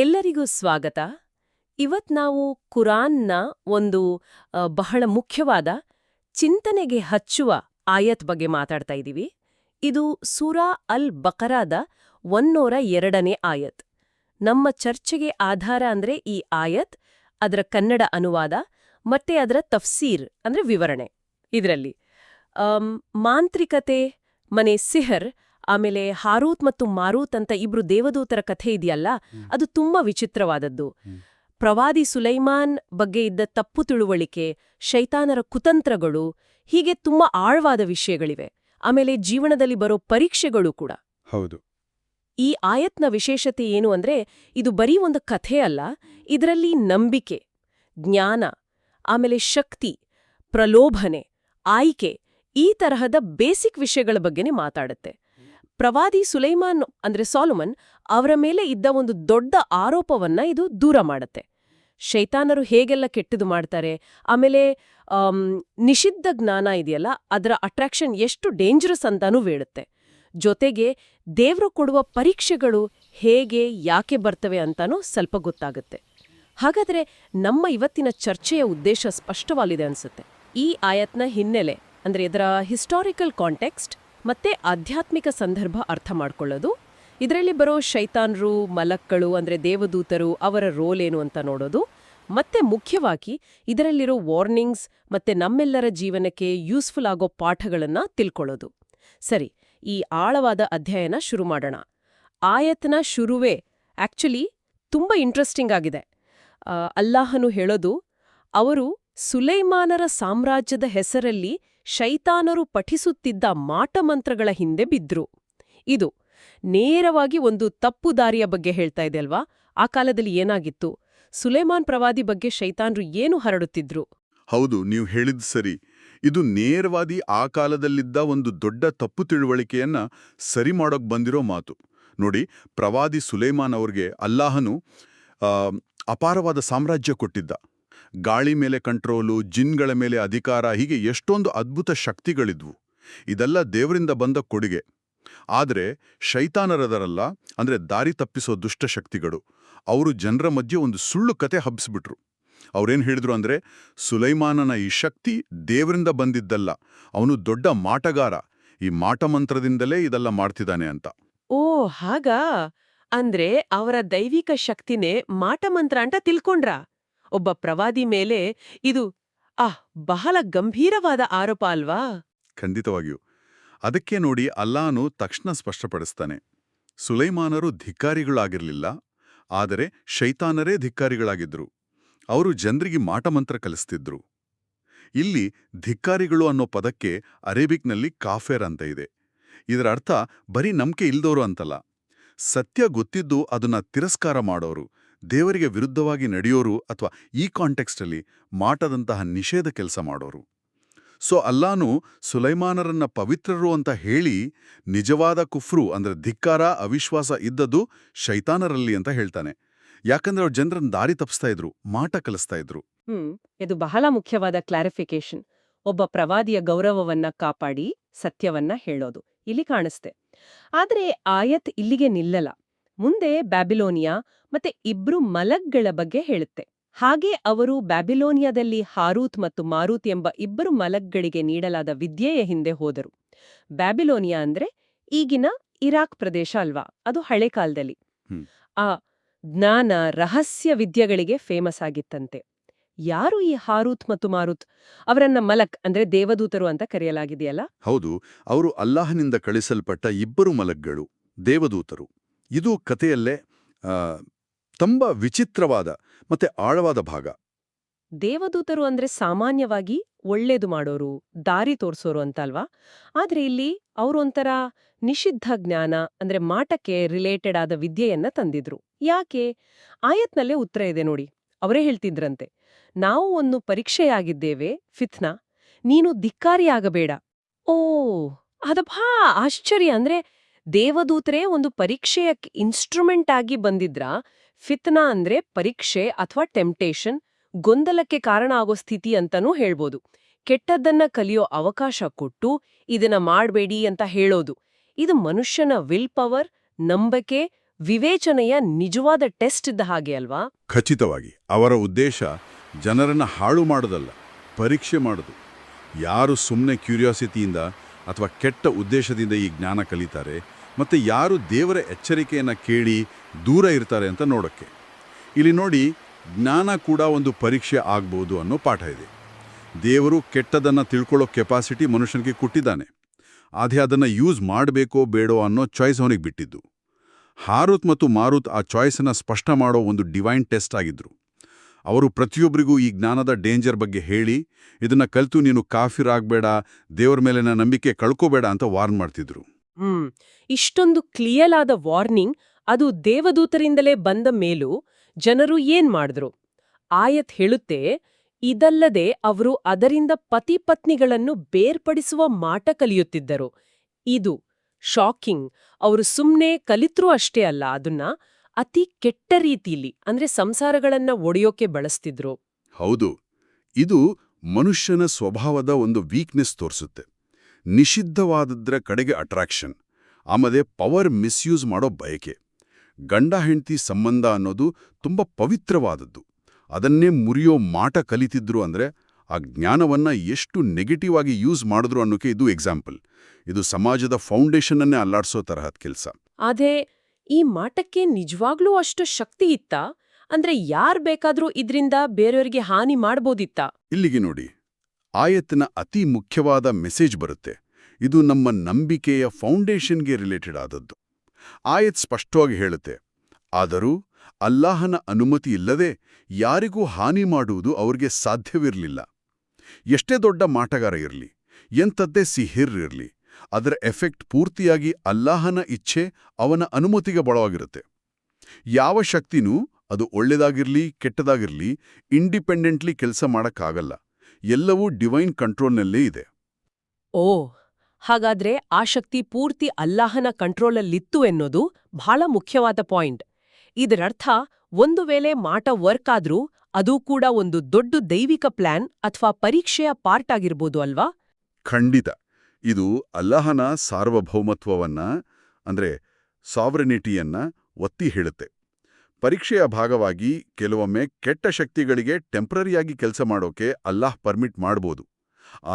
ಎಲ್ಲರಿಗೂ ಸ್ವಾಗತ. ಇವತ್ ನಾವು ಕುರಾನ್ನ ಒಂದು ಬಹಳ ಮುಖ್ಯವಾದ ಚಿಂತನೆಗೆ ಹಚ್ಚುವ ಆಯತ್ ಬಗ್ಗೆ ಮಾತಾಡ್ತಾ ಇದ್ದೀವಿ. ಇದು ಸೂರಾ ಅಲ್ ಬಕರಾದ ಒನ್ನೂರ ಎರಡನೇ ಆಯತ್. ನಮ್ಮ ಚರ್ಚೆಗೆ ಆಧಾರ ಅಂದ್ರೆ ಈ ಆಯತ್, ಅದರ ಕನ್ನಡ ಅನುವಾದ, ಮತ್ತೆ ಅದರ ತಫ್ಸೀರ್ ಅಂದ್ರೆ ವಿವರಣೆ. ಇದರಲ್ಲಿ ಮಾಂತ್ರಿಕತೆ, ಮನೆ ಸಿಹರ್ ಆಮೇಲೆ ಹಾರೂತ್ ಮತ್ತು ಮಾರೂತ್ ಅಂತ ಇಬ್ರು ದೇವದೂತರ ಕಥೆ ಇದೆಯಲ್ಲ ಅದು ತುಂಬಾ ವಿಚಿತ್ರವಾದದ್ದು. ಪ್ರವಾದಿ ಸುಲೈಮಾನ್ ಬಗ್ಗೆ ಇದ್ದ ತಪ್ಪು ತಿಳುವಳಿಕೆ ಶೈತಾನರ ಕುತಂತ್ರಗಳು ಹೀಗೆ ತುಂಬಾ ಆಳವಾದ ವಿಷಯಗಳಿವೆ. ಆಮೇಲೆ ಜೀವನದಲ್ಲಿ ಬರೋ ಪರೀಕ್ಷೆಗಳು ಕೂಡ. ಹೌದು. ಈ ಆಯತ್ನ ವಿಶೇಷತೆ ಏನು ಅಂದ್ರೆ ಇದು ಬರೀ ಒಂದು ಕಥೆ ಅಲ್ಲ ಇದರಲ್ಲಿ ನಂಬಿಕೆ ಜ್ಞಾನ ಆಮೇಲೆ ಶಕ್ತಿ ಪ್ರಲೋಭನೆ ಆಯ್ಕೆ ಈ ತರಹದ ಬೇಸಿಕ್ ವಿಷಯಗಳ ಬಗ್ಗೆನೇ ಮಾತಾಡುತ್ತೆ. ಪ್ರವಾದಿ ಸುಲೈಮಾನ್ ಅಂದ್ರೆ ಸಾಲುಮನ್ ಅವರ ಮೇಲೆ ಇದ್ದ ಒಂದು ದೊಡ್ಡ ಆರೋಪವನ್ನ ಇದು ದೂರ ಮಾಡುತ್ತೆ. ಶೈತಾನರು ಹೇಗೆಲ್ಲ ಕೆಟ್ಟದು ಮಾಡ್ತಾರೆ? ಆಮೇಲೆ ಆಮ್, ನಿಷಿದ್ಧ ಜ್ಞಾನ ಇದೆಯಲ್ಲ ಅದರ ಅಟ್ರಾಕ್ಷನ್ ಎಷ್ಟು ಡೇಂಜರಸ್ ಅಂತಾನೂ ಹೇಳುತ್ತೆ ಜೊತೆಗೆ ದೇವರು ಕೊಡುವ ಪರೀಕ್ಷೆಗಳು ಹೇಗೆ ಯಾಕೆ ಬರ್ತವೆ ಅಂತಾನೂ ಸ್ವಲ್ಪ ಗೊತ್ತಾಗುತ್ತೆ. ಹಾಗಾದ್ರೆ ನಮ್ಮ ಇವತ್ತಿನ ಚರ್ಚೆಯ ಉದ್ದೇಶ ಸ್ಪಷ್ಟವಾಗಿದೆ ಅನ್ಸುತ್ತೆ. ಈ ಆಯತ್ನ ಹಿನ್ನೆಲೆ ಅಂದ್ರೆ ಇದರ ಹಿಸ್ಟಾರಿಕಲ್ ಕಾಂಟೆಕ್ಸ್ಟ್ ಮತ್ತೆ ಆಧ್ಯಾತ್ಮಿಕ ಸಂದರ್ಭ ಅರ್ಥ ಮಾಡ್ಕೊಳ್ಳೋದು. ಇದರಲ್ಲಿ ಬರೋ ಶೈತಾನ್ರು, ಮಲಕ್ಕಳು ಅಂದ್ರೆ ದೇವದೂತರು ಅವರ ರೋಲ್ ಏನು ಅಂತ ನೋಡೋದು. ಮತ್ತೆ ಮುಖ್ಯವಾಗಿ ಇದರಲ್ಲಿರೋ ವಾರ್ನಿಂಗ್ಸ್ ಮತ್ತೆ ನಮ್ಮೆಲ್ಲರ ಜೀವನಕ್ಕೆ ಯೂಸ್ಫುಲ್ ಆಗೋ ಪಾಠಗಳನ್ನು ತಿಳ್ಕೊಳ್ಳೋದು. ಸರಿ, ಈ ಆಳವಾದ ಅಧ್ಯಯನ ಶುರು ಮಾಡೋಣ. ಆಯತ್ನ ಶುರುವೇ ಆಕ್ಚುಲಿ ತುಂಬಾ ಇಂಟ್ರೆಸ್ಟಿಂಗ್ ಆಗಿದೆ. ಅಲ್ಲಾಹನು ಹೇಳೋದು, ಅವರು ಸುಲೈಮಾನರ ಸಾಮ್ರಾಜ್ಯದ ಹೆಸರಲ್ಲಿ ಶೈತಾನರು ಪಠಿಸುತ್ತಿದ್ದ ಮಾಟಮಂತ್ರಗಳ ಹಿಂದೆ ಬಿದ್ರು. ಇದು ನೇರವಾಗಿ ಒಂದು ತಪ್ಪು ದಾರಿಯ ಬಗ್ಗೆ ಹೇಳ್ತಾ ಇದೆ ಅಲ್ವಾ? ಆ ಕಾಲದಲ್ಲಿ ಏನಾಗಿತ್ತು? ಸುಲೇಮಾನ್ ಪ್ರವಾದಿ ಬಗ್ಗೆ ಶೈತಾನ್ರು ಏನು ಹರಡುತ್ತಿದ್ರು? ಹೌದು, ನೀವು ಹೇಳಿದ್ ಸರಿ. ಇದು ನೇರವಾದಿ ಆ ಕಾಲದಲ್ಲಿದ್ದ ಒಂದು ದೊಡ್ಡ ತಪ್ಪು ತಿಳುವಳಿಕೆಯನ್ನ ಸರಿ ಮಾಡೋಕ್ ಬಂದಿರೋ ಮಾತು. ನೋಡಿ, ಪ್ರವಾದಿ ಸುಲೇಮಾನ್ ಅವ್ರಿಗೆ ಅಲ್ಲಾಹನು ಅಪಾರವಾದ ಸಾಮ್ರಾಜ್ಯ ಕೊಟ್ಟಿದ್ದ. ಗಾಳಿ ಮೇಲೆ ಕಂಟ್ರೋಲು, ಜಿನ್ಗಳ ಮೇಲೆ ಅಧಿಕಾರ, ಹೀಗೆ ಎಷ್ಟೊಂದು ಅದ್ಭುತ ಶಕ್ತಿಗಳಿದ್ವು. ಇದೆಲ್ಲ ದೇವರಿಂದ ಬಂದ ಕೊಡುಗೆ. ಆದರೆ ಶೈತಾನರದರಲ್ಲ, ಅಂದ್ರೆ ದಾರಿ ತಪ್ಪಿಸೋ ದುಷ್ಟ ಶಕ್ತಿಗಳು. ಅವರು ಜನರ ಮಧ್ಯೆ ಒಂದು ಸುಳ್ಳು ಕತೆ ಹಬ್ಬಿಸ್ಬಿಟ್ರು ಅವ್ರೇನ್ ಹೇಳಿದ್ರು ಅಂದ್ರೆ, ಸುಲೈಮಾನನ ಈ ಶಕ್ತಿ ದೇವರಿಂದ ಬಂದಿದ್ದಲ್ಲ. ಅವನು ದೊಡ್ಡ ಮಾಟಗಾರ. ಈ ಮಾಟಮಂತ್ರದಿಂದಲೇ ಇದೆಲ್ಲ ಮಾಡ್ತಿದ್ದಾನೆ ಅಂತ. ಓ, ಹಾಗಾ? ಅಂದ್ರೆ ಅವರ ದೈವಿಕ ಶಕ್ತಿನೇ ಮಾಟಮಂತ್ರ ಅಂತ ತಿಳ್ಕೊಂಡ್ರ? ಒಬ್ಬ ಪ್ರವಾದಿ ಮೇಲೆ ಇದು ಆಹ್ ಬಹಳ ಗಂಭೀರವಾದ ಆರೋಪ ಅಲ್ವಾ? ಖಂಡಿತವಾಗಿಯೂ. ಅದಕ್ಕೆ ನೋಡಿ ಅಲ್ಲಾನು ತಕ್ಷಣ ಸ್ಪಷ್ಟಪಡಿಸ್ತಾನೆ, ಸುಲೈಮಾನರು ಧಿಕ್ಕಾರಿಗಳಾಗಿರಲಿಲ್ಲ, ಆದರೆ ಶೈತಾನರೇ ಧಿಕ್ಕಾರಿಗಳಾಗಿದ್ರು. ಅವರು ಜನರಿಗೆ ಮಾಟಮಂತ್ರ ಕಲಿಸ್ತಿದ್ರು. ಇಲ್ಲಿ ಧಿಕ್ಕಾರಿಗಳು ಅನ್ನೋ ಪದಕ್ಕೆ ಅರೇಬಿಕ್ನಲ್ಲಿ ಕಾಫೇರ್ ಅಂತ ಇದೆ. ಇದರ ಅರ್ಥ ಬರೀ ನಂಬಿಕೆ ಇಲ್ದೋರು ಅಂತಲ್ಲ. ಸತ್ಯ ಗೊತ್ತಿದ್ದು ಅದನ್ನ ತಿರಸ್ಕಾರ ಮಾಡೋರು. ದೇವರಿಗೆ ವಿರುದ್ಧವಾಗಿ ನಡೆಯೋರು ಅಥವಾ ಈ ಕಾಂಟೆಕ್ಸ್ಟಲ್ಲಿ ಮಾಟದಂತಹ ನಿಷೇಧ ಕೆಲಸ ಮಾಡೋರು. ಸೊ ಅಲ್ಲಾನು ಸುಲೈಮಾನರನ್ನ ಪವಿತ್ರರು ಅಂತ ಹೇಳಿ ನಿಜವಾದ ಕುಫ್ರು ಅಂದ್ರೆ ಧಿಕ್ಕಾರ, ಅವಿಶ್ವಾಸ ಇದ್ದದ್ದು ಶೈತಾನರಲ್ಲಿ ಅಂತ ಹೇಳ್ತಾನೆ. ಯಾಕಂದ್ರೆ ಅವ್ರು ಜನರನ್ನ ದಾರಿ ತಪ್ಪಿಸ್ತಾ ಇದ್ರು, ಮಾಟ ಕಲಿಸ್ತಾ ಇದ್ರು. ಹ್ಮ್, ಇದು ಬಹಳ ಮುಖ್ಯವಾದ ಕ್ಲಾರಿಫಿಕೇಶನ್ ಒಬ್ಬ ಪ್ರವಾದಿಯ ಗೌರವವನ್ನ ಕಾಪಾಡಿ ಸತ್ಯವನ್ನ ಹೇಳೋದು. ಇಲ್ಲಿ ಕಾಣಿಸ್ತೆ. ಆದ್ರೆ ಆಯತ್ ಇಲ್ಲಿಗೆ ನಿಲ್ಲಲ್ಲ. ಮುಂದೆ ಬ್ಯಾಬಿಲೋನಿಯಾ ಮತ್ತೆ ಇಬ್ರು ಮಲಗ್ಗಳ ಬಗ್ಗೆ ಹೇಳುತ್ತೆ. ಹಾಗೆ ಅವರು ಬ್ಯಾಬಿಲೋನಿಯಾದಲ್ಲಿ ಹಾರೂತ್ ಮತ್ತು ಮಾರೂತ್ ಎಂಬ ಇಬ್ಬರು ಮಲಗ್ಗಳಿಗೆ ನೀಡಲಾದ ವಿದ್ಯೆಯ ಹಿಂದೆ ಹೋದರು. ಬ್ಯಾಬಿಲೋನಿಯಾ ಅಂದ್ರೆ ಈಗಿನ ಇರಾಕ್ ಪ್ರದೇಶ ಅಲ್ವಾ? ಅದು ಹಳೆ ಕಾಲದಲ್ಲಿ. ಆ ಜ್ಞಾನ ರಹಸ್ಯ ವಿದ್ಯೆಗಳಿಗೆ ಫೇಮಸ್ ಆಗಿತ್ತಂತೆ. ಯಾರು ಈ ಹಾರೂತ್ ಮತ್ತು ಮಾರುತ್? ಅವರನ್ನ ಮಲಕ್ ಅಂದ್ರೆ ದೇವದೂತರು ಅಂತ ಕರೆಯಲಾಗಿದೆಯಲ್ಲ? ಹೌದು ಅವರು ಅಲ್ಲಾಹನಿಂದ ಕಳಿಸಲ್ಪಟ್ಟ ಇಬ್ಬರು ಮಲಗ್ಗಳು ದೇವದೂತರು. ಇದು ಕಥೆಯಲ್ಲೇ ತುಂಬ ವಿಚಿತ್ರವಾದ ಮತ್ತೆ ಆಳವಾದ ಭಾಗ. ದೇವದೂತರು ಅಂದ್ರೆ ಸಾಮಾನ್ಯವಾಗಿ ಒಳ್ಳೇದು ಮಾಡೋರು, ದಾರಿ ತೋರಿಸೋರು ಅಂತಲ್ವಾ? ಆದ್ರೆ ಇಲ್ಲಿ ಅವರೊಂಥರ ನಿಷಿದ್ಧ ಜ್ಞಾನ, ಅಂದ್ರೆ ಮಾಟಕ್ಕೆ ರಿಲೇಟೆಡ್ ಆದ ವಿದ್ಯೆಯನ್ನ ತಂದಿದ್ರು. ಯಾಕೆ? ಆಯತ್ನಲ್ಲೇ ಉತ್ತರ ಇದೆ ನೋಡಿ, ಅವರೇ ಹೇಳ್ತಿದ್ರಂತೆ. ನಾವು ಒಂದು ಪರೀಕ್ಷೆಯಾಗಿದ್ದೇವೆ, ಫಿತ್ನಾ. ನೀನು ಧಿಕ್ಕಾರಿಯಾಗಬೇಡ. ಓ ಅದಭಾ ಆಶ್ಚರ್ಯ, ಅಂದ್ರೆ ದೇವದೂತರೇ ಒಂದು ಪರೀಕ್ಷೆಯ ಇನ್ಸ್ಟ್ರೂಮೆಂಟ್ ಆಗಿ ಬಂದಿದ್ರ. ಫಿತ್ನಾ ಅಂದ್ರೆ ಪರೀಕ್ಷೆ ಅಥವಾ ಟೆಂಪ್ಟೇಷನ್ ಗೊಂದಲಕ್ಕೆ ಕಾರಣ ಆಗೋ ಸ್ಥಿತಿ ಅಂತಾನೂ ಹೇಳ್ಬೋದು. ಕೆಟ್ಟದ್ದನ್ನ ಕಲಿಯೋ ಅವಕಾಶ ಕೊಟ್ಟು ಇದನ್ನ ಮಾಡಬೇಡಿ ಅಂತ ಹೇಳೋದು. ಇದು ಮನುಷ್ಯನ ವಿಲ್ ಪವರ್ ನಂಬಿಕೆ, ವಿವೇಚನೆಯ ನಿಜವಾದ ಟೆಸ್ಟ್ ಇದ್ದ ಹಾಗೆ ಅಲ್ವಾ? ಖಚಿತವಾಗಿ, ಅವರ ಉದ್ದೇಶ ಜನರನ್ನ ಹಾಳು ಮಾಡೋದಲ್ಲ, ಪರೀಕ್ಷೆ ಮಾಡೋದು. ಯಾರು ಸುಮ್ಮನೆ ಕ್ಯೂರಿಯಾಸಿಟಿಯಿಂದ ಅಥವಾ ಕೆಟ್ಟ ಉದ್ದೇಶದಿಂದ ಈ ಜ್ಞಾನ ಕಲಿತಾರೆ ಮತ್ತು ಯಾರು ದೇವರ ಎಚ್ಚರಿಕೆಯನ್ನು ಕೇಳಿ ದೂರ ಇರ್ತಾರೆ ಅಂತ ನೋಡೋಕ್ಕೆ. ಇಲ್ಲಿ ನೋಡಿ, ಜ್ಞಾನ ಕೂಡ ಒಂದು ಪರೀಕ್ಷೆ ಆಗ್ಬೋದು ಅನ್ನೋ ಪಾಠ ಇದೆ. ದೇವರು ಕೆಟ್ಟದನ್ನು ತಿಳ್ಕೊಳ್ಳೋ ಕೆಪಾಸಿಟಿ ಮನುಷ್ಯನಿಗೆ ಕೊಟ್ಟಿದ್ದಾನೆ. ಅದೇ ಅದನ್ನು ಯೂಸ್ ಮಾಡಬೇಕೋ ಬೇಡೋ ಅನ್ನೋ ಚಾಯ್ಸ್ ಅವನಿಗೆ ಬಿಟ್ಟಿದ್ದು. ಹಾರುತ್ ಮತ್ತು ಮಾರುತ್ ಆ ಚಾಯ್ಸನ್ನು ಸ್ಪಷ್ಟ ಮಾಡೋ ಒಂದು ಡಿವೈನ್ ಟೆಸ್ಟ್ ಆಗಿದ್ರು. ಅವರು ಪ್ರತಿಯೊಬ್ಬರಿಗೂ ಈ ಜ್ಞಾನದ ಡೇಂಜರ್ ಬಗ್ಗೆ ಹೇಳಿ, ಇದನ್ನ ಕಲಿತು ನೀನು ಕಾಫಿರಾಗಬೇಡ ದೇವರ ಮೇಲಿನ ನಂಬಿಕೆ ಕಳ್ಕೋಬೇಡ ಅಂತ ವಾರ್ನ್ ಮಾಡ್ತಿದ್ರು. ಹ್ಮ್. ಇಷ್ಟೊಂದು ಕ್ಲಿಯರ್ ಆದ ವಾರ್ನಿಂಗ್ ಅದು ದೇವದೂತರಿಂದಲೇ ಬಂದ ಮೇಲೂ ಜನರು ಏನ್ ಮಾಡಿದ್ರು? ಆಯತ್ ಹೇಳುತ್ತೆ, ಇದಲ್ಲದೆ ಅವರು ಅದರಿಂದ ಪತಿಪತ್ನಿಗಳನ್ನು ಬೇರ್ಪಡಿಸುವ ಮಾಟ ಕಲಿಯುತ್ತಿದ್ದರು. ಇದು ಶಾಕಿಂಗ್. ಅವರು ಸುಮ್ನೆ ಕಲಿತ್ರೂ ಅಷ್ಟೇ ಅಲ್ಲ, ಅದನ್ನ ಅತಿ ಕೆಟ್ಟ ರೀತಿಯಲ್ಲಿ ಅಂದ್ರೆ ಸಂಸಾರಗಳನ್ನ ಒಡೆಯೋಕೆ ಬಳಸ್ತಿದ್ರು. ಹೌದು. ಇದು ಮನುಷ್ಯನ ಸ್ವಭಾವದ ಒಂದು ವೀಕ್ನೆಸ್ ತೋರಿಸುತ್ತೆ. ನಿಷಿದ್ಧವಾದದ್ರ ಕಡೆಗೆ ಅಟ್ರಾಕ್ಷನ್ ಆಮೇಲೆ ಪವರ್ ಮಿಸ್ಯೂಸ್ ಮಾಡೋ ಬಯಕೆ. ಗಂಡ ಹೆಂಡತಿ ಸಂಬಂಧ ಅನ್ನೋದು ತುಂಬ ಪವಿತ್ರವಾದದ್ದು. ಅದನ್ನೇ ಮುರಿಯೋ ಮಾಟ ಕಲಿತಿದ್ರು ಅಂದ್ರೆ ಆ ಜ್ಞಾನವನ್ನ ಎಷ್ಟು ನೆಗೆಟಿವ್ ಆಗಿ ಯೂಸ್ ಮಾಡಿದ್ರು ಅನ್ನೋಕೆ ಇದು ಎಕ್ಸಾಂಪಲ್ ಇದು ಸಮಾಜದ ಫೌಂಡೇಶನ್ನನ್ನೇ ಅಲ್ಲಾಡಿಸೋ ತರಹದ ಕೆಲಸ. ಅದೇ ಈ ಮಾಟಕ್ಕೆ ನಿಜವಾಗ್ಲೂ ಅಷ್ಟು ಶಕ್ತಿ ಇತ್ತಾ? ಅಂದ್ರೆ ಯಾರ್ ಬೇಕಾದ್ರೂ ಇದ್ರಿಂದ ಬೇರೆಯವರಿಗೆ ಹಾನಿ ಮಾಡ್ಬೋದಿತ್ತ? ಇಲ್ಲಿಗೆ ನೋಡಿ. ಆಯತ್ತಿನ ಅತಿ ಮುಖ್ಯವಾದ ಮೆಸೇಜ್ ಬರುತ್ತೆ. ಇದು ನಮ್ಮ ನಂಬಿಕೆಯ ಫೌಂಡೇಶನ್ಗೆ ರಿಲೇಟೆಡ್ ಆದದ್ದು. ಆಯತ್ ಸ್ಪಷ್ಟವಾಗಿ ಹೇಳುತ್ತೆ, ಆದರೂ ಅಲ್ಲಾಹನ ಅನುಮತಿ ಇಲ್ಲದೆ ಯಾರಿಗೂ ಹಾನಿ ಮಾಡುವುದು ಅವ್ರಿಗೆ ಸಾಧ್ಯವಿರಲಿಲ್ಲ. ಎಷ್ಟೇ ದೊಡ್ಡ ಮಾಟಗಾರ ಇರಲಿ, ಎಂಥದ್ದೇ ಸಿಹಿರ್ ಇರಲಿ, ಅದರ ಎಫೆಕ್ಟ್ ಪೂರ್ತಿಯಾಗಿ ಅಲ್ಲಾಹನ ಇಚ್ಛೆ ಅವನ ಅನುಮತಿಗೆ ಬಳವಾಗಿರುತ್ತೆ ಯಾವ ಶಕ್ತಿನೂ ಅದು ಒಳ್ಳೆದಾಗಿರ್ಲಿ, ಕೆಟ್ಟದಾಗಿರ್ಲಿ, ಇಂಡಿಪೆಂಡೆಂಟ್ಲಿ ಕೆಲಸ ಮಾಡಕ್ಕಾಗಲ್ಲ. ಎಲ್ಲವೂ ಡಿವೈನ್ ಕಂಟ್ರೋಲ್ನಲ್ಲೇ ಇದೆ. ಓ ಹಾಗಾದ್ರೆ ಆ ಶಕ್ತಿ ಪೂರ್ತಿ ಅಲ್ಲಾಹನ ಕಂಟ್ರೋಲಲ್ಲಿತ್ತು ಎನ್ನೋದು ಬಹಳ ಮುಖ್ಯವಾದ ಪಾಯಿಂಟ್. ಇದರರ್ಥ ಒಂದು ವೇಳೆ ಮಾಟ ವರ್ಕ್ ಆದ್ರೂ ಅದೂ ಕೂಡ ಒಂದು ದೊಡ್ಡ ದೈವಿಕ ಪ್ಲಾನ್ ಅಥವಾ ಪರೀಕ್ಷೆಯ ಪಾರ್ಟ್ ಆಗಿರ್ಬೋದು ಅಲ್ವಾ? ಖಂಡಿತ. ಇದು ಅಲ್ಲಾಹನ ಸಾರ್ವಭೌಮತ್ವವನ್ನ ಅಂದ್ರೆ ಸಾವರನಿಟಿಯನ್ನ ಒತ್ತಿ ಹೇಳುತ್ತೆ. ಪರೀಕ್ಷೆಯ ಭಾಗವಾಗಿ ಕೆಲವೊಮ್ಮೆ ಕೆಟ್ಟ ಶಕ್ತಿಗಳಿಗೆ ಟೆಂಪ್ರರಿಯಾಗಿ ಕೆಲಸ ಮಾಡೋಕೆ ಅಲ್ಲಾಹ್ ಪರ್ಮಿಟ್ ಮಾಡ್ಬೋದು.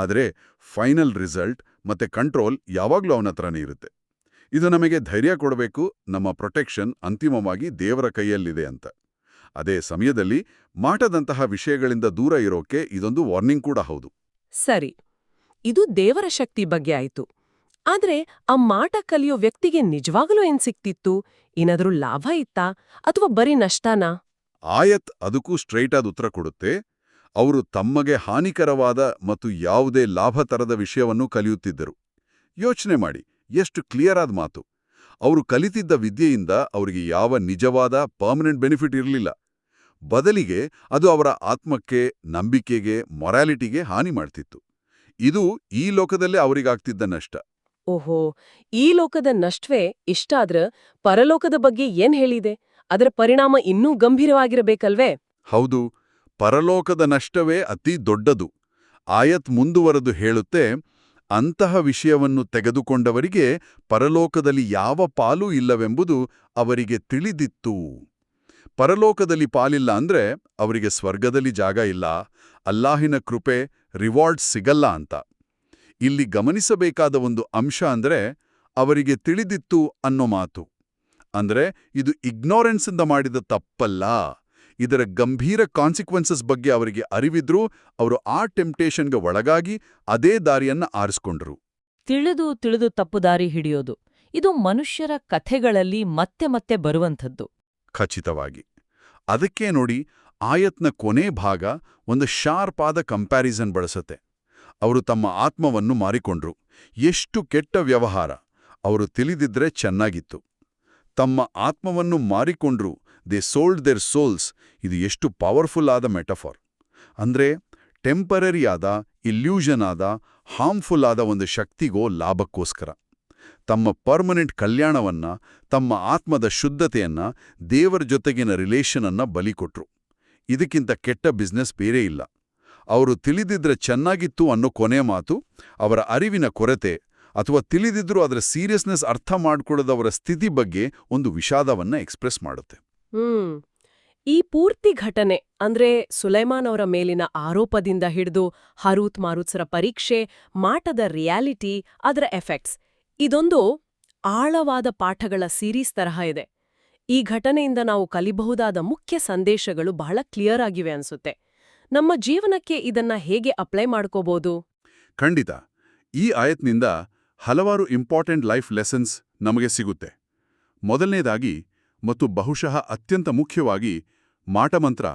ಆದರೆ ಫೈನಲ್ ರಿಸಲ್ಟ್ ಮತ್ತೆ ಕಂಟ್ರೋಲ್ ಯಾವಾಗ್ಲೂ ಅವನ ಹತ್ರನೇ ಇರುತ್ತೆ. ಇದು ನಮಗೆ ಧೈರ್ಯ ಕೊಡಬೇಕು, ನಮ್ಮ ಪ್ರೊಟೆಕ್ಷನ್ ಅಂತಿಮವಾಗಿ ದೇವರ ಕೈಯಲ್ಲಿದೆ ಅಂತ. ಅದೇ ಸಮಯದಲ್ಲಿ ಮಾಟದಂತಹ ವಿಷಯಗಳಿಂದ ದೂರ ಇರೋಕೆ ಇದೊಂದು ವಾರ್ನಿಂಗ್ ಕೂಡ ಹೌದು. ಸರಿ, ಇದು ದೇವರ ಶಕ್ತಿ ಬಗ್ಗೆ ಆಯ್ತು. ಆದ್ರೆ ಆ ಮಾಟ ಕಲಿಯೋ ವ್ಯಕ್ತಿಗೆ ನಿಜವಾಗಲೂ ಏನ್ ಸಿಕ್ತಿತ್ತು? ಏನಾದ್ರೂ ಲಾಭ ಇತ್ತಾ? ಅಥವಾ ಬರೀ ನಷ್ಟನಾ? ಆಯತ್ ಅದಕ್ಕೂ ಸ್ಟ್ರೈಟ್ ಆದ ಉತ್ತರ ಕೊಡುತ್ತೆ. ಅವರು ತಮ್ಮಗೆ ಹಾನಿಕರವಾದ ಮತ್ತು ಯಾವುದೇ ಲಾಭ ತರದ ವಿಷಯವನ್ನು ಕಲಿಯುತ್ತಿದ್ದರು. ಯೋಚನೆ ಮಾಡಿ, ಎಷ್ಟು ಕ್ಲಿಯರ್ ಆದ ಮಾತು. ಅವರು ಕಲಿತಿದ್ದ ವಿದ್ಯೆಯಿಂದ ಅವರಿಗೆ ಯಾವ ನಿಜವಾದ ಪರ್ಮನೆಂಟ್ ಬೆನಿಫಿಟ್ ಇರಲಿಲ್ಲ. ಬದಲಿಗೆ ಅದು ಅವರ ಆತ್ಮಕ್ಕೆ, ನಂಬಿಕೆಗೆ ಮೊರಾಲಿಟಿಗೆ ಹಾನಿ ಮಾಡ್ತಿತ್ತು. ಇದು ಈ ಲೋಕದಲ್ಲೇ ಅವರಿಗಾಗ್ತಿದ್ದ ನಷ್ಟ. ಓಹೋ, ಈ ಲೋಕದ ನಷ್ಟವೇ ಇಷ್ಟಾದ್ರ ಪರಲೋಕದ ಬಗ್ಗೆ ಏನ್ ಹೇಳಿದೆ? ಅದರ ಪರಿಣಾಮ ಇನ್ನೂ ಗಂಭೀರವಾಗಿರಬೇಕಲ್ವೇ? ಹೌದು, ಪರಲೋಕದ ನಷ್ಟವೇ ಅತಿ ದೊಡ್ಡದು. ಆಯತ್ ಮುಂದುವರೆದು ಹೇಳುತ್ತೆ, ಅಂತಹ ವಿಷಯವನ್ನು ತೆಗೆದುಕೊಂಡವರಿಗೆ ಪರಲೋಕದಲ್ಲಿ ಯಾವ ಪಾಲೂ ಇಲ್ಲವೆಂಬುದು ಅವರಿಗೆ ತಿಳಿದಿತ್ತು. ಪರಲೋಕದಲ್ಲಿ ಪಾಲಿಲ್ಲ ಅಂದ್ರೆ ಅವರಿಗೆ ಸ್ವರ್ಗದಲ್ಲಿ ಜಾಗ ಇಲ್ಲ, ಅಲ್ಲಾಹಿನ ಕೃಪೆ, ರಿವಾರ್ಡ್ ಸಿಗಲ್ಲ ಅಂತ. ಇಲ್ಲಿ ಗಮನಿಸಬೇಕಾದ ಒಂದು ಅಂಶ ಅಂದ್ರೆ ಅವರಿಗೆ ತಿಳಿದಿತ್ತು ಅನ್ನೋ ಮಾತು. ಅಂದ್ರೆ ಇದು ಇಗ್ನೋರೆನ್ಸಿಂದ ಮಾಡಿದ ತಪ್ಪಲ್ಲ. ಇದರ ಗಂಭೀರ ಕಾನ್ಸಿಕ್ವೆನ್ಸಸ್ ಬಗ್ಗೆ ಅವರಿಗೆ ಅರಿವಿದ್ರೂ ಅವರು ಆ ಟೆಂಪ್ಟೇಷನ್ಗೆ ಒಳಗಾಗಿ ಅದೇ ದಾರಿಯನ್ನ ಆರಿಸ್ಕೊಂಡ್ರು. ತಿಳಿದು ತಿಳಿದು ತಪ್ಪು ದಾರಿ ಹಿಡಿಯೋದು. ಇದು ಮನುಷ್ಯರ ಕಥೆಗಳಲ್ಲಿ ಮತ್ತೆ ಮತ್ತೆ ಬರುವಂಥದ್ದು. ಖಚಿತವಾಗಿ. ಅದಕ್ಕೆ ನೋಡಿ ಆಯತ್ನ ಕೊನೆ ಭಾಗ ಒಂದು ಶಾರ್ಪ್ ಆದ ಕಂಪ್ಯಾರಿಸನ್ ಬಳಸುತ್ತೆ. ಅವರು ತಮ್ಮ ಆತ್ಮವನ್ನು ಮಾರಿಕೊಂಡ್ರು. ಎಷ್ಟು ಕೆಟ್ಟ ವ್ಯವಹಾರ. ಅವರು ತಿಳಿದಿದ್ರೆ ಚೆನ್ನಾಗಿತ್ತು. ತಮ್ಮ ಆತ್ಮವನ್ನು ಮಾರಿಕೊಂಡ್ರು. ದೇ ಸೋಲ್ಡ್ ದೇರ್ ಸೋಲ್ಸ್ ಇದು ಎಷ್ಟು ಪವರ್ಫುಲ್ ಆದ ಮೆಟಫಾರ್ ಅಂದ್ರೆ ಟೆಂಪರರಿ ಆದ ಇಲ್ಯೂಷನ್ ಆದ ಹಾರ್ಮ್ಫುಲ್ ಆದ ಒಂದು ಶಕ್ತಿಗೋ ಲಾಭಕ್ಕೋಸ್ಕರ. ತಮ್ಮ ಪರ್ಮನೆಂಟ್ ಕಲ್ಯಾಣವನ್ನ, ತಮ್ಮ ಆತ್ಮದ ಶುದ್ಧತೆಯನ್ನ, ದೇವರ ಜೊತೆಗಿನ ರಿಲೇಷನನ್ನ ಬಲಿಕೊಟ್ರು ಬಲಿ ಕೊಟ್ರು. ಇದಕ್ಕಿಂತ ಕೆಟ್ಟ ಬಿಸ್ನೆಸ್ ಬೇರೆ ಇಲ್ಲ. ಅವರು ತಿಳಿದಿದ್ರೆ ಚೆನ್ನಾಗಿತ್ತು ಅನ್ನೋ ಕೊನೆ ಮಾತು, ಅವರ ಅರಿವಿನ ಕೊರತೆ ಅಥವಾ ತಿಳಿದಿದ್ರೂ ಅದರ ಸೀರಿಯಸ್ನೆಸ್ ಅರ್ಥ ಮಾಡ್ಕೊಳ್ಳೋದವರ ಸ್ಥಿತಿ ಬಗ್ಗೆ ಒಂದು ವಿಷಾದವನ್ನ ಎಕ್ಸ್ಪ್ರೆಸ್ ಮಾಡುತ್ತೆ. ಈ ಪೂರ್ತಿ ಘಟನೆ ಅಂದ್ರೆ ಸುಲೈಮಾನ್ ಅವರ ಮೇಲಿನ ಆರೋಪದಿಂದ ಹಿಡಿದು ಹರೂತ್ ಮಾರುತ್ಸರ ಪರೀಕ್ಷೆ, ಮಾಟದ ರಿಯಾಲಿಟಿ, ಅದರ ಎಫೆಕ್ಟ್ಸ್ ಇದೊಂದು ಆಳವಾದ ಪಾಠಗಳ ಸೀರೀಸ್ ತರಹ ಇದೆ. ಈ ಘಟನೆಯಿಂದ ನಾವು ಕಲಿಬಹುದಾದ ಮುಖ್ಯ ಸಂದೇಶಗಳು ಬಹಳ ಕ್ಲಿಯರ್ ಆಗಿವೆ ಅನ್ಸುತ್ತೆ. ನಮ್ಮ ಜೀವನಕ್ಕೆ ಇದನ್ನ ಹೇಗೆ ಅಪ್ಲೈ ಮಾಡ್ಕೋಬಹುದು ಖಂಡಿತ. ಈ ಆಯತ್ನಿಂದ ಹಲವಾರು ಇಂಪಾರ್ಟೆಂಟ್ ಲೈಫ್ ಲೆಸನ್ಸ್ ನಮಗೆ ಸಿಗುತ್ತೆ. ಮೊದಲನೇದಾಗಿ ಮತ್ತು ಬಹುಶಃ ಅತ್ಯಂತ ಮುಖ್ಯವಾಗಿ ಮಾಟಮಂತ್ರ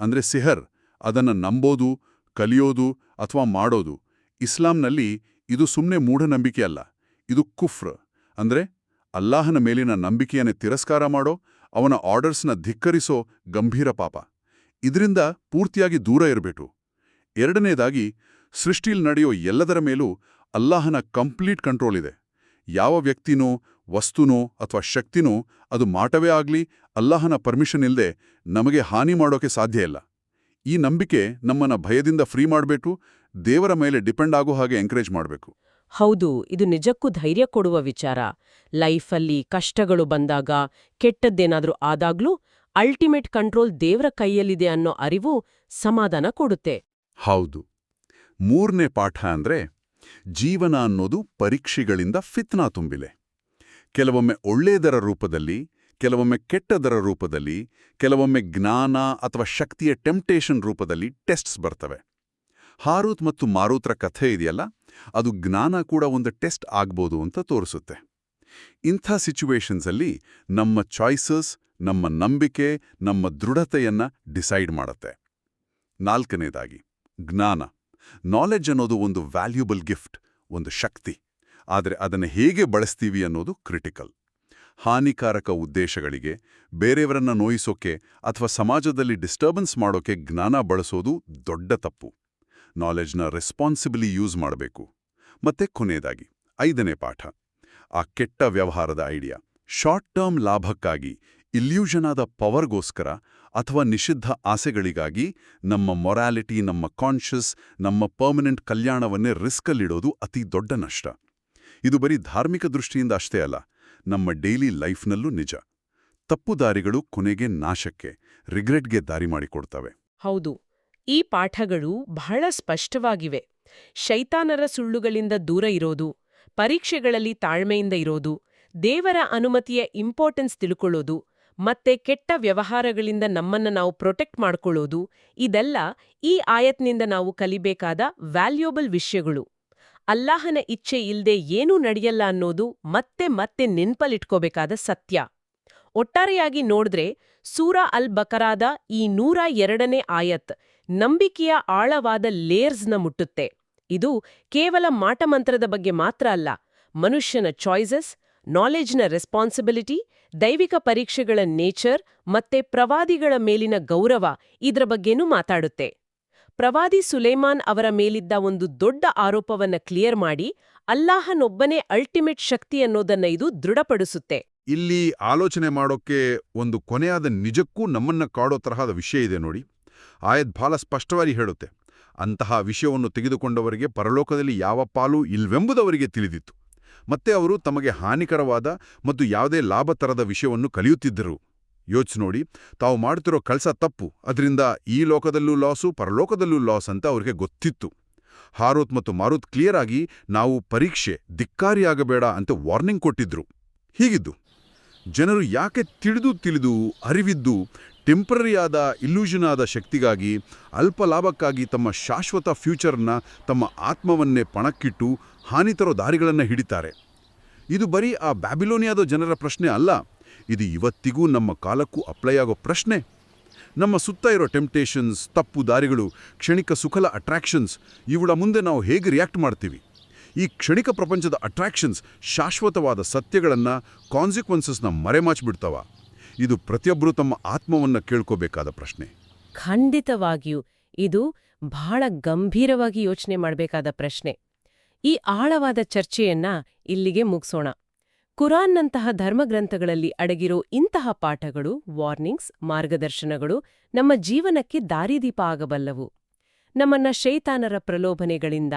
ಅಂದ್ರೆ ಸಿಹರ್, ಅದನ್ನ ನಂಬೋದು, ಕಲಿಯೋದು ಅಥವಾ ಮಾಡೋದು. ಇಸ್ಲಾಂನಲ್ಲಿ ಇದು ಸುಮ್ಮನೆ ಮೂಢನಂಬಿಕೆ ಅಲ್ಲ. ಇದು ಕುಫ್ರ್, ಅಂದ್ರೆ ಅಲ್ಲಾಹನ ಮೇಲಿನ ನಂಬಿಕೆಯನ್ನೇ ತಿರಸ್ಕಾರ ಮಾಡೋ, ಅವನ ಆರ್ಡರ್ಸ್ನ ಧಿಕ್ಕರಿಸೋ ಗಂಭೀರ ಪಾಪ. ಇದರಿಂದ ಪೂರ್ತಿಯಾಗಿ ದೂರ ಇರಬೇಕು. ಎರಡನೇದಾಗಿ ಸೃಷ್ಟಿಯಲ್ಲಿ ನಡೆಯೋ ಎಲ್ಲದರ ಮೇಲೂ ಅಲ್ಲಾಹನ ಕಂಪ್ಲೀಟ್ ಕಂಟ್ರೋಲ್ ಇದೆ. ಯಾವ ವ್ಯಕ್ತಿನೋ, ವಸ್ತುನೋ ಅಥವಾ ಶಕ್ತಿನೋ ಅದು ಮಾಟವೇ ಆಗಲಿ, ಅಲ್ಲಾಹನ ಪರ್ಮಿಷನ್ ಇಲ್ಲದೆ ನಮಗೆ ಹಾನಿ ಮಾಡೋಕೆ ಸಾಧ್ಯ ಇಲ್ಲ. ಈ ನಂಬಿಕೆ ನಮ್ಮನ್ನ ಭಯದಿಂದ ಫ್ರೀ ಮಾಡಬೇಕು, ದೇವರ ಮೇಲೆ ಡಿಪೆಂಡ್ ಆಗೋ ಹಾಗೆ ಎಂಕರೇಜ್ ಮಾಡಬೇಕು. ಹೌದು, ಇದು ನಿಜಕ್ಕೂ ಧೈರ್ಯ ಕೊಡುವ ವಿಚಾರ. ಲೈಫಲ್ಲಿ ಕಷ್ಟಗಳು ಬಂದಾಗ ಕೆಟ್ಟದ್ದೇನಾದ್ರೂ ಆದಾಗ್ಲೂ ಅಲ್ಟಿಮೇಟ್ ಕಂಟ್ರೋಲ್ ದೇವರ ಕೈಯಲ್ಲಿದೆ ಅನ್ನೋ ಅರಿವು ಸಮಾಧಾನ ಕೊಡುತ್ತೆ. ಹೌದು. ಮೂರನೇ ಪಾಠ ಅಂದ್ರೆ ಜೀವನ ಅನ್ನೋದು ಪರೀಕ್ಷೆಗಳಿಂದ ಫಿತ್ನಾ ತುಂಬಿಲೆ ಕೆಲವೊಮ್ಮೆ ಒಳ್ಳೆಯದರ ರೂಪದಲ್ಲಿ, ಕೆಲವೊಮ್ಮೆ ಕೆಟ್ಟದರ ರೂಪದಲ್ಲಿ, ಕೆಲವೊಮ್ಮೆ ಜ್ಞಾನ ಅಥವಾ ಶಕ್ತಿಯ ಟೆಂಪ್ಟೇಷನ್ ರೂಪದಲ್ಲಿ ಟೆಸ್ಟ್ಸ್ ಬರ್ತವೆ. ಹಾರೂತ್ ಮತ್ತು ಮಾರೂತ್ರ ಕಥೆ ಇದೆಯಲ್ಲ, ಅದು ಜ್ಞಾನ ಕೂಡ ಒಂದು ಟೆಸ್ಟ್ ಆಗ್ಬೋದು ಅಂತ ತೋರಿಸುತ್ತೆ. ಇಂಥ ಸಿಚುವೇಶನ್ಸಲ್ಲಿ ನಮ್ಮ ಚಾಯ್ಸಸ್ ನಮ್ಮ ನಂಬಿಕೆ, ನಮ್ಮ ದೃಢತೆಯನ್ನ ಡಿಸೈಡ್ ಮಾಡುತ್ತೆ. ನಾಲ್ಕನೇದಾಗಿ, ಜ್ಞಾನ. ನಾಲೆಡ್ಜ್ ಅನ್ನೋದು ಒಂದು ವ್ಯಾಲ್ಯೂಬಲ್ ಗಿಫ್ಟ್ ಒಂದು ಶಕ್ತಿ. ಆದರೆ ಅದನ್ನು ಹೇಗೆ ಬಳಸ್ತೀವಿ ಅನ್ನೋದು ಕ್ರಿಟಿಕಲ್ ಹಾನಿಕಾರಕ ಉದ್ದೇಶಗಳಿಗೆ, ಬೇರೆಯವರನ್ನ ನೋಯಿಸೋಕೆ ಅಥವಾ ಸಮಾಜದಲ್ಲಿ ಡಿಸ್ಟರ್ಬೆನ್ಸ್ ಮಾಡೋಕೆ ಜ್ಞಾನ ಬಳಸೋದು ದೊಡ್ಡ ತಪ್ಪು. ನಾಲೆಡ್ಜ್ನ ರೆಸ್ಪಾನ್ಸಿಬಲಿ ಯೂಸ್ ಮಾಡಬೇಕು. ಮತ್ತೆ ಕೊನೆಯದಾಗಿ, ಐದನೇ ಪಾಠ. ಆ ಕೆಟ್ಟ ವ್ಯವಹಾರದ ಐಡಿಯಾ. ಶಾರ್ಟ್ ಟರ್ಮ್ ಲಾಭಕ್ಕಾಗಿ, ಇಲ್ಯೂಷನ್ ಆದ ಪವರ್ಗೋಸ್ಕರ ಅಥವಾ ನಿಷಿದ್ಧ ಆಸೆಗಳಿಗಾಗಿ ನಮ್ಮ ಮೊರಾಲಿಟಿ, ನಮ್ಮ ಕಾನ್ಷಿಯಸ್, ನಮ್ಮ ಪರ್ಮನೆಂಟ್ ಕಲ್ಯಾಣವನ್ನೇ ರಿಸ್ಕಲ್ಲಿಡೋದು ಅತಿ ದೊಡ್ಡ ನಷ್ಟ. ಇದು ಬರೀ ಧಾರ್ಮಿಕ ದೃಷ್ಟಿಯಿಂದ ಅಷ್ಟೇ ಅಲ್ಲ, ನಮ್ಮ ಡೈಲಿ ಲೈಫ್ನಲ್ಲೂ ನಿಜ. ತಪ್ಪು ದಾರಿಗಳು ಕೊನೆಗೆ ನಾಶಕ್ಕೆ, ರಿಗ್ರೆಟ್ಗೆ ದಾರಿ ಮಾಡಿಕೊಡ್ತವೆ. ಹೌದು, ಈ ಪಾಠಗಳು ಬಹಳ ಸ್ಪಷ್ಟವಾಗಿವೆ. ಶೈತಾನರ ಸುಳ್ಳುಗಳಿಂದ ದೂರ ಇರೋದು ಪರೀಕ್ಷೆಗಳಲ್ಲಿ ತಾಳ್ಮೆಯಿಂದ ಇರೋದು, ದೇವರ ಅನುಮತಿಯ ಇಂಪಾರ್ಟೆನ್ಸ್ ತಿಳ್ಕೊಳ್ಳೋದು, ಮತ್ತೆ ಕೆಟ್ಟ ವ್ಯವಹಾರಗಳಿಂದ ನಮ್ಮನ್ನ ನಾವು ಪ್ರೊಟೆಕ್ಟ್ ಮಾಡ್ಕೊಳ್ಳೋದು, ಇದೆಲ್ಲ ಈ ಆಯತ್ನಿಂದ ನಾವು ಕಲಿಬೇಕಾದ ವ್ಯಾಲ್ಯೂಬಲ್ ವಿಷಯಗಳು. ಅಲ್ಲಾಹನ ಇಚ್ಛೆ ಇಲ್ದೆ ಏನೂ ನಡೆಯಲ್ಲ ಅನ್ನೋದು ಮತ್ತೆ ಮತ್ತೆ ನೆನ್ಪಲ್ಲಿಟ್ಕೋಬೇಕಾದ ಸತ್ಯ. ಒಟ್ಟಾರೆಯಾಗಿ ನೋಡಿದ್ರೆ, ಸೂರಾ ಅಲ್ ಬಕರಾದ ಈ ನೂರ ಎರಡನೇ ಆಯತ್ ನಂಬಿಕೆಯ ಆಳವಾದ ಲೇಯರ್ಸ್ನ ಮುಟ್ಟುತ್ತೆ. ಇದು ಕೇವಲ ಮಾಟಮಂತ್ರದ ಬಗ್ಗೆ ಮಾತ್ರ ಅಲ್ಲ, ಮನುಷ್ಯನ ಚಾಯ್ಸಸ್ ನಾಲೆಜ್ನ ರೆಸ್ಪಾನ್ಸಿಬಿಲಿಟಿ ದೈವಿಕ ಪರೀಕ್ಷೆಗಳ ನೇಚರ್ ಮತ್ತೆ ಪ್ರವಾದಿಗಳ ಮೇಲಿನ ಗೌರವ ಇದ್ರ ಬಗ್ಗೆನೂ ಮಾತಾಡುತ್ತೆ. ಪ್ರವಾದಿ ಸುಲೇಮಾನ್ ಅವರ ಮೇಲಿದ್ದ ಒಂದು ದೊಡ್ಡ ಆರೋಪವನ್ನ ಕ್ಲಿಯರ್ ಮಾಡಿ ಅಲ್ಲಾಹನೊಬ್ಬನೇ ಅಲ್ಟಿಮೇಟ್ ಶಕ್ತಿ ಅನ್ನೋದನ್ನ ಇದು ದೃಢಪಡಿಸುತ್ತೆ. ಇಲ್ಲಿ ಆಲೋಚನೆ ಮಾಡೋಕ್ಕೆ ಒಂದು ಕೊನೆಯಾದ ನಿಜಕ್ಕೂ ನಮ್ಮನ್ನ ಕಾಡೋ ತರಹದ ವಿಷಯ ಇದೆ ನೋಡಿ. ಆಯದ್ ಬಹಳ ಸ್ಪಷ್ಟವಾಗಿ ಹೇಳುತ್ತೆ. ಅಂತಹ ವಿಷಯವನ್ನು ತೆಗೆದುಕೊಂಡವರಿಗೆ ಪರಲೋಕದಲ್ಲಿ ಯಾವ ಪಾಲು ಇಲ್ವೆಂಬುದವರಿಗೆ ತಿಳಿದಿತ್ತು. ಮತ್ತೆ ಅವರು ತಮಗೆ ಹಾನಿಕರವಾದ ಮತ್ತು ಯಾವುದೇ ಲಾಭ ತರದ ವಿಷಯವನ್ನು ಕಲಿಯುತ್ತಿದ್ದರು. ಯೋಚ್ ನೋಡಿ, ತಾವು ಮಾಡುತ್ತಿರೋ ಕೆಲಸ ತಪ್ಪು. ಅದರಿಂದ ಈ ಲೋಕದಲ್ಲೂ ಲಾಸು, ಪರಲೋಕದಲ್ಲೂ ಲಾಸ್ ಅಂತ ಅವರಿಗೆ ಗೊತ್ತಿತ್ತು. ಹಾರೋತ್ ಮತ್ತು ಮಾರುತ್ ಕ್ಲಿಯರ್ ಆಗಿ, ನಾವು ಪರೀಕ್ಷೆ, ಧಿಕ್ಕಾರಿಯಾಗಬೇಡ ಅಂತ ವಾರ್ನಿಂಗ್ ಕೊಟ್ಟಿದ್ರು. ಹೀಗಿದ್ದು, ಜನರು ಯಾಕೆ ತಿಳಿದು ತಿಳಿದು, ಅರಿವಿದ್ದು ಟೆಂಪರರಿಯಾದ ಇಲ್ಯೂಷನ್ ಆದ ಶಕ್ತಿಗಾಗಿ, ಅಲ್ಪ ಲಾಭಕ್ಕಾಗಿ ತಮ್ಮ ಶಾಶ್ವತ ಫ್ಯೂಚರ್ನ ತಮ್ಮ ಆತ್ಮವನ್ನೇ ಪಣಕ್ಕಿಟ್ಟು ಹಾನಿ ತರೋ ದಾರಿಗಳನ್ನು ಹಿಡಿತಾರೆ. ಇದು ಬರೀ ಆ ಬ್ಯಾಬಿಲೋನಿಯಾದ ಜನರ ಪ್ರಶ್ನೆ ಅಲ್ಲ, ಇದು ಇವತ್ತಿಗೂ ನಮ್ಮ ಕಾಲಕ್ಕೂ ಅಪ್ಲೈ ಆಗೋ ಪ್ರಶ್ನೆ. ನಮ್ಮ ಸುತ್ತ ಇರೋ ಟೆಂಪ್ಟೇಷನ್ಸ್ ತಪ್ಪು ದಾರಿಗಳು, ಕ್ಷಣಿಕ ಸುಖಲ ಅಟ್ರಾಕ್ಷನ್ಸ್ ಇವುಗಳ ಮುಂದೆ ನಾವು ಹೇಗೆ ರಿಯಾಕ್ಟ್ ಮಾಡ್ತೀವಿ? ಈ ಕ್ಷಣಿಕ ಪ್ರಪಂಚದ ಅಟ್ರಾಕ್ಷನ್ಸ್ ಶಾಶ್ವತವಾದ ಸತ್ಯಗಳನ್ನು ಕಾನ್ಸಿಕ್ವೆನ್ಸಸ್ನ ಮರೆಮಾಚಿಬಿಡ್ತವ ಇದು ಪ್ರತಿಯೊಬ್ಬರು ತಮ್ಮ ಆತ್ಮವನ್ನು ಕೇಳ್ಕೋಬೇಕಾದ ಪ್ರಶ್ನೆ. ಖಂಡಿತವಾಗಿಯೂ ಇದು ಬಹಳ ಗಂಭೀರವಾಗಿ ಯೋಚನೆ ಮಾಡಬೇಕಾದ ಪ್ರಶ್ನೆ. ಈ ಆಳವಾದ ಚರ್ಚೆಯನ್ನ ಇಲ್ಲಿಗೆ ಮುಗಿಸೋಣ. ಕುರಾನ್ನಂತಹ ಧರ್ಮಗ್ರಂಥಗಳಲ್ಲಿ ಅಡಗಿರೋ ಇಂತಹ ಪಾಠಗಳು, ವಾರ್ನಿಂಗ್ಸ್, ಮಾರ್ಗದರ್ಶನಗಳು ನಮ್ಮ ಜೀವನಕ್ಕೆ ದಾರಿದೀಪ ಆಗಬಲ್ಲವು. ನಮ್ಮನ್ನ ಶೈತಾನರ ಪ್ರಲೋಭನೆಗಳಿಂದ,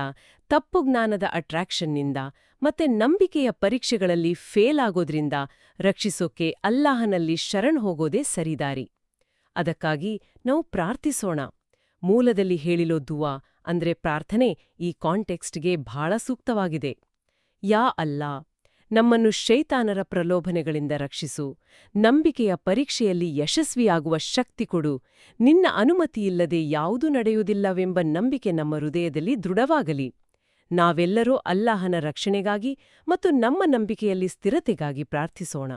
ತಪ್ಪು ಜ್ಞಾನದ ಅಟ್ರಾಕ್ಷನ್ನಿಂದ ಮತ್ತೆ ನಂಬಿಕೆಯ ಪರೀಕ್ಷೆಗಳಲ್ಲಿ ಫೇಲ್ ಆಗೋದ್ರಿಂದ ರಕ್ಷಿಸೋಕೆ ಅಲ್ಲಾಹನಲ್ಲಿ ಶರಣ್ ಹೋಗೋದೇ ಸರಿದಾರಿ. ಅದಕ್ಕಾಗಿ ನಾವು ಪ್ರಾರ್ಥಿಸೋಣ. ಮೂಲದಲ್ಲಿ ಹೇಳಿರೋ ದುವಾ ಅಂದ್ರೆ ಪ್ರಾರ್ಥನೆ ಈ ಕಾಂಟೆಕ್ಸ್ಟ್ಗೆ ಬಹಳ ಸೂಕ್ತವಾಗಿದೆ. ಯಾ ಅಲ್ಲಾ. ನಮ್ಮನ್ನು ಶೈತಾನರ ಪ್ರಲೋಭನೆಗಳಿಂದ ರಕ್ಷಿಸು. ನಂಬಿಕೆಯ ಪರೀಕ್ಷೆಯಲ್ಲಿ ಯಶಸ್ವಿಯಾಗುವ ಶಕ್ತಿ ಕೊಡು. ನಿನ್ನ ಅನುಮತಿಯಿಲ್ಲದೆ ಯಾವುದೂ ನಡೆಯುವುದಿಲ್ಲವೆಂಬ ನಂಬಿಕೆ ನಮ್ಮ ಹೃದಯದಲ್ಲಿ ದೃಢವಾಗಲಿ. ನಾವೆಲ್ಲರೂ ಅಲ್ಲಾಹನ ರಕ್ಷಣೆಗಾಗಿ ಮತ್ತು ನಮ್ಮ ನಂಬಿಕೆಯಲ್ಲಿ ಸ್ಥಿರತೆಗಾಗಿ ಪ್ರಾರ್ಥಿಸೋಣ.